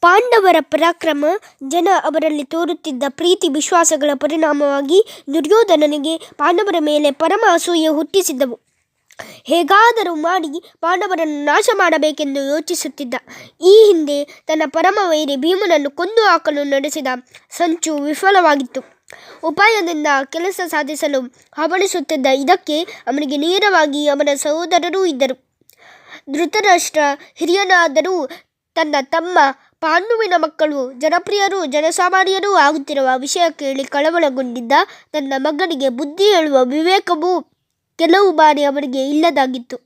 ಪಾಂಡವರ ಪರಾಕ್ರಮ, ಜನ ಅವರಲ್ಲಿ ತೋರುತ್ತಿದ್ದ ಪ್ರೀತಿ ವಿಶ್ವಾಸಗಳ ಪರಿಣಾಮವಾಗಿ ದುರ್ಯೋಧನನಿಗೆ ಪಾಂಡವರ ಮೇಲೆ ಪರಮ ಅಸೂಯೆ ಹುಟ್ಟಿಸಿದ್ದವು. ಹೇಗಾದರೂ ಮಾಡಿ ಪಾಂಡವರನ್ನು ನಾಶ ಮಾಡಬೇಕೆಂದು ಯೋಚಿಸುತ್ತಿದ್ದ. ಈ ಹಿಂದೆ ತನ್ನ ಪರಮ ವೈರಿ ಭೀಮನನ್ನು ಕೊಂದು ಹಾಕಲು ನಡೆಸಿದ ಸಂಚು ವಿಫಲವಾಗಿತ್ತು. ಉಪಾಯದಿಂದ ಕೆಲಸ ಸಾಧಿಸಲು ಹವಣಿಸುತ್ತಿದ್ದ ಇದಕ್ಕೆ ಅವನಿಗೆ ನೇರವಾಗಿ ಅವನ ಸಹೋದರರೂ ಇದ್ದರು. ಧೃತರಾಷ್ಟ್ರ ಹಿರಿಯನಾದರೂ ತನ್ನ ತಮ್ಮ ಪಾಂಡುವಿನ ಮಕ್ಕಳು, ಜನಪ್ರಿಯರೂ, ಜನಸಾಮಾನ್ಯರೂ ಆಗುತ್ತಿರುವ ವಿಷಯ ಕೇಳಿ ಕಳವಳಗೊಂಡಿದ್ದ. ತನ್ನ ಮಗನಿಗೆ ಬುದ್ಧಿ ಹೇಳುವ ವಿವೇಕವೂ ಕೆಲವು ಬಾರಿ ಅವನಿಗೆ ಇಲ್ಲದಾಗಿತ್ತು.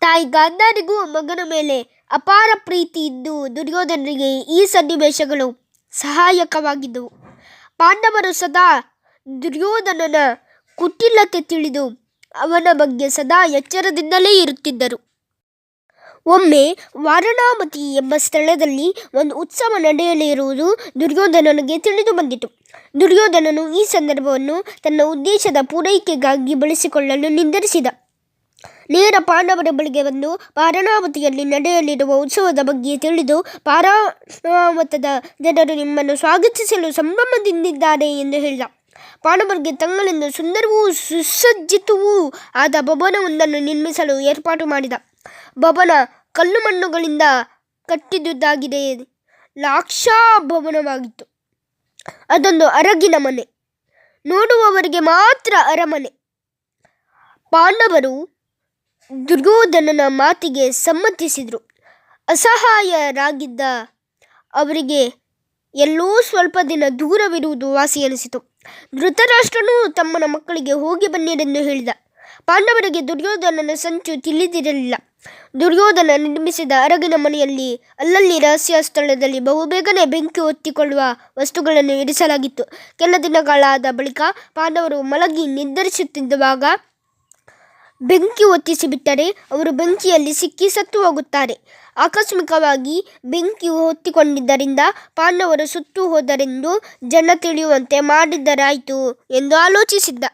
ತಾಯಿ ಗಾಂಧಾರಿಗೂ ಮಗನ ಮೇಲೆ ಅಪಾರ ಪ್ರೀತಿ ಇದ್ದು ದುರ್ಯೋಧನರಿಗೆ ಈ ಸನ್ನಿವೇಶಗಳು ಸಹಾಯಕವಾಗಿದ್ದವು. ಪಾಂಡವರು ಸದಾ ದುರ್ಯೋಧನನ ಕುಟಿಲತೆ ತಿಳಿದು ಅವನ ಬಗ್ಗೆ ಸದಾ ಎಚ್ಚರದಿಂದಲೇ ಇರುತ್ತಿದ್ದರು. ಒಮ್ಮೆ ವಾರಣಾಮತಿ ಎಂಬ ಸ್ಥಳದಲ್ಲಿ ಒಂದು ಉತ್ಸವ ನಡೆಯಲಿರುವುದು ದುರ್ಯೋಧನನಿಗೆ ತಿಳಿದು ಬಂದಿತು. ದುರ್ಯೋಧನನು ಈ ಸಂದರ್ಭವನ್ನು ತನ್ನ ಉದ್ದೇಶದ ಪೂರೈಕೆಗಾಗಿ ಬಳಸಿಕೊಳ್ಳಲು ನಿರ್ಧರಿಸಿದ. ನೇರ ಪಾಂಡವರ ಬಳಿಗೆ ಬಂದು ವಾರಣಾವತಿಯಲ್ಲಿ ನಡೆಯಲಿರುವ ಉತ್ಸವದ ಬಗ್ಗೆ ತಿಳಿದು ಪಾರಾಣಾವತದ ಜನರು ನಿಮ್ಮನ್ನು ಸ್ವಾಗತಿಸಲು ಸಂಭ್ರಮದಿಂದಿದ್ದಾರೆ ಎಂದು ಹೇಳಿದ. ಪಾಂಡವರಿಗೆ ತಂಗಳಿಂದ ಸುಂದರವೂ ಸುಸಜ್ಜಿತವೂ ಆದ ಭವನವೊಂದನ್ನು ನಿರ್ಮಿಸಲು ಏರ್ಪಾಟು ಮಾಡಿದ. ಭವನ ಕಲ್ಲು ಮಣ್ಣುಗಳಿಂದ ಕಟ್ಟಿದುದಾಗಿದೆ. ಲಾಕ್ಷಾಭವನವಾಗಿತ್ತು. ಅದೊಂದು ಅರಗಿನ ಮನೆ. ನೋಡುವವರಿಗೆ ಮಾತ್ರ ಅರಮನೆ. ಪಾಂಡವರು ದುರ್ಯೋಧನನ ಮಾತಿಗೆ ಸಮ್ಮತಿಸಿದರು. ಅಸಹಾಯರಾಗಿದ್ದ ಅವರಿಗೆ ಎಲ್ಲೋ ಸ್ವಲ್ಪ ದಿನ ದೂರವಿರುವುದು ವಾಸಿಯೆನಿಸಿತು. ಧೃತರಾಷ್ಟ್ರನು ತಮ್ಮನ ಮಕ್ಕಳಿಗೆ ಹೋಗಿ ಬನ್ನಿರೆಂದು ಹೇಳಿದ. ಪಾಂಡವರಿಗೆ ದುರ್ಯೋಧನನ ಸಂಚು ತಿಳಿದಿರಲಿಲ್ಲ. ದುರ್ಯೋಧನ ನಿರ್ಮಿಸಿದ ಅರಗಿನ ಮನೆಯಲ್ಲಿ ಅಲ್ಲಲ್ಲಿ ರಹಸ್ಯ ಸ್ಥಳದಲ್ಲಿ ಬಹುಬೇಗನೆ ಬೆಂಕಿ ಹೊತ್ತಿಕೊಳ್ಳುವ ವಸ್ತುಗಳನ್ನು ಇರಿಸಲಾಗಿತ್ತು. ಕೆಲ ದಿನಗಳಾದ ಬಳಿಕ ಪಾಂಡವರು ಮಲಗಿ ನಿದ್ರಿಸುತ್ತಿರುವಾಗ ಬೆಂಕಿ ಹೊತ್ತಿಸಿಬಿಟ್ಟರೆ ಅವರು ಬೆಂಕಿಯಲ್ಲಿ ಸಿಕ್ಕಿ ಸತ್ತು ಹೋಗುತ್ತಾರೆ ಆಕಸ್ಮಿಕವಾಗಿ ಬೆಂಕಿ ಹೊತ್ತಿಕೊಂಡಿದ್ದರಿಂದ ಪಾಂಡವರು ಸುತ್ತು ಹೋದರೆಂದು ಜನ ತಿಳಿಯುವಂತೆ ಮಾಡಿದ್ದರಾಯಿತು ಎಂದು ಆಲೋಚಿಸಿದ್ದ.